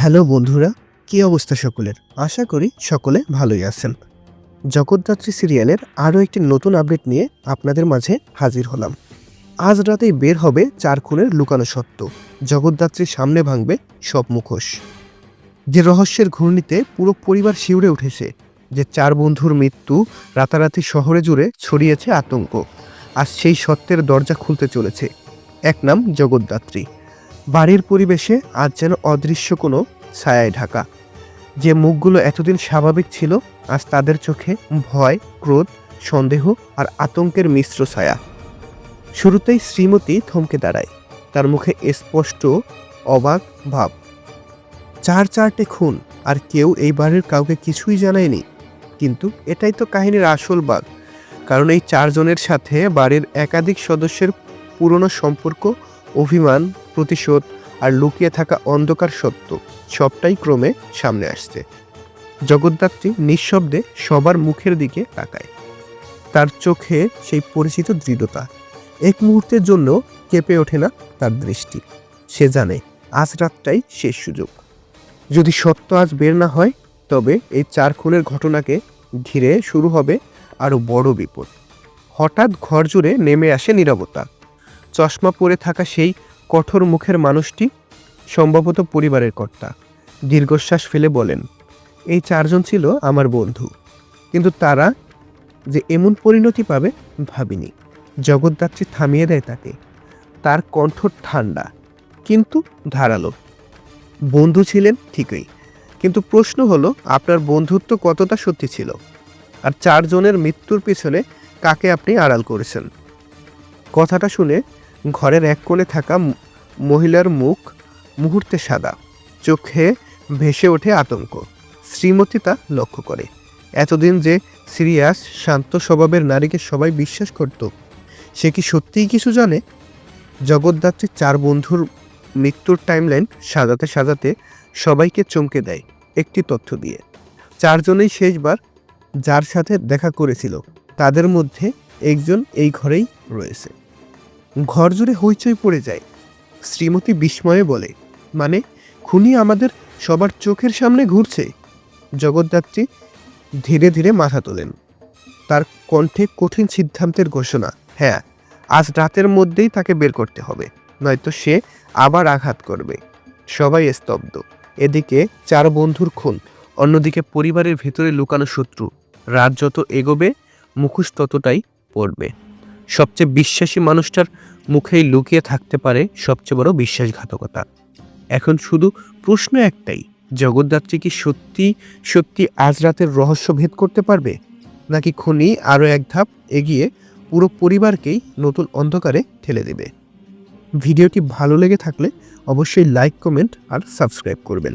Hello বন্ধুরা, কী অবস্থা সকলের? আশা করি সকলে ভালোই আছেন। জগদ্ধাত্রী সিরিয়ালের আরও একটি নতুন আপডেট নিয়ে আপনাদের মাঝে হাজির হলাম। আজ রাতেই বের হবে চার খুনের লুকানো সত্য। জগদ্ধাত্রীর সামনে ভাঙবে সব মুখোশ। যে রহস্যের ঘূর্ণিতে পুরো পরিবার শিউরে উঠেছে, যে চার বন্ধুর মৃত্যু রাতারাতি শহরে জুড়ে ছড়িয়েছে আতঙ্ক আর সেই সত্যের দরজা খুলতে চলেছে। এক নাম জগদ্ধাত্রী। বাড়ির পরিবেশে আজ যেন অদৃশ্য কোনো ছায়ায় ঢাকা। যে মুখগুলো এতদিন স্বাভাবিক ছিল, আজ তাদের চোখে ভয়, ক্রোধ, সন্দেহ আর আতঙ্কের মিশ্র ছায়া। শুরুতেই শ্রীমতী থমকে দাঁড়ায়। তার মুখে স্পষ্ট, অবাক ভাব। চার চারটে খুন, আর কেউ এই বাড়ির কাউকে কিছুই জানায়নি। কিন্তু এটাই তো কাহিনীর আসল বাঘ। কারণ এই চারজনের সাথে বাড়ির একাধিক সদস্যের পুরনো সম্পর্ক অভিমান, প্রতিশোধ আর লুকিয়ে থাকা অন্ধকার সত্য সবটাই ক্রমে সামনে আসছে। জগদ্ধাত্রী নিঃশব্দে সবার মুখের দিকে তাকায়। তার চোখে সেই পরিচিত দৃঢ়তা। এক মুহূর্তের জন্য কেঁপে ওঠে না তার দৃষ্টি। সে জানে আজ রাতটাই শেষ সুযোগ। যদি সত্য আজ বের না হয়, তবে এই চার খুনের ঘটনাকে ঘিরে শুরু হবে আরও বড় বিপদ। হঠাৎ ঘর জুড়ে নেমে আসে নীরবতা। চশমা পরে থাকা সেই কঠোর মুখের মানুষটি সম্ভবত পরিবারের কর্তা। দীর্ঘশ্বাস ফেলে বলেন, এই চারজন ছিল আমার বন্ধু, কিন্তু তারা যে এমন পরিণতি পাবে ভাবিনি। জগদ্ধাত্রী থামিয়ে দেয় তাকে। তার কণ্ঠ ঠান্ডা, কিন্তু ধারালো। বন্ধু ছিলেন ঠিকই, কিন্তু প্রশ্ন হলো, আপনার বন্ধুত্ব কতটা সত্যি ছিল? আর চারজনের মৃত্যুর পিছনে কাকে আপনি আড়াল করেছেন? কথাটা শুনে ঘরের এক কোণে থাকা মহিলার মুখ মুহূর্তে সাদা। চোখে ভেসে ওঠে আতঙ্ক। শ্রীমতী তা লক্ষ্য করে। এতদিন যে সিরিয়াস শান্ত স্বভাবের নারীকে সবাই বিশ্বাস করত, সে কি সত্যিই কিছু জানে? জগদ্ধাত্রীর চার বন্ধুর মৃত্যুর টাইমলাইন সাজাতে সাজাতে সবাইকে চমকে দেয় একটি তথ্য দিয়ে। চারজনেই শেষবার যার সাথে দেখা করেছিল, তাদের মধ্যে একজন এই ঘরেই রয়েছে। ঘর জুড়ে হইচই পড়ে যায়। শ্রীমতী বিস্ময়ে বলে মানে খুনি আমাদের সবার চোখের সামনে ঘুরছে? জগদ্ধাত্রী ধীরে ধীরে মাথা তোলেন। তার কণ্ঠে কঠিন সিদ্ধান্তের ঘোষণা হ্যাঁ আজ রাতের মধ্যেই তাকে বের করতে হবে, নয়তো সে আবার আঘাত করবে। সবাই স্তব্ধ। এদিকে চার বন্ধুর খুন, অন্যদিকে পরিবারের ভেতরে লুকানো শত্রু, রাত যত এগোবে, মুখোশ ততটাই পড়বে। সবচেয়ে বিশ্বাসী মানুষটার মুখেই লুকিয়ে থাকতে পারে সবচেয়ে বড় বিশ্বাসঘাতকতা। এখন শুধু প্রশ্ন একটাই, জগদ্ধাত্রী কি সত্যি সত্যি আজ রাতের রহস্য ভেদ করতে পারবে? নাকি খুনি আরও এক ধাপ এগিয়ে পুরো পরিবারকেই নতুন অন্ধকারে ঠেলে দেবে? ভিডিওটি ভালো লেগে থাকলে অবশ্যই লাইক কমেন্ট আর সাবস্ক্রাইব করবেন।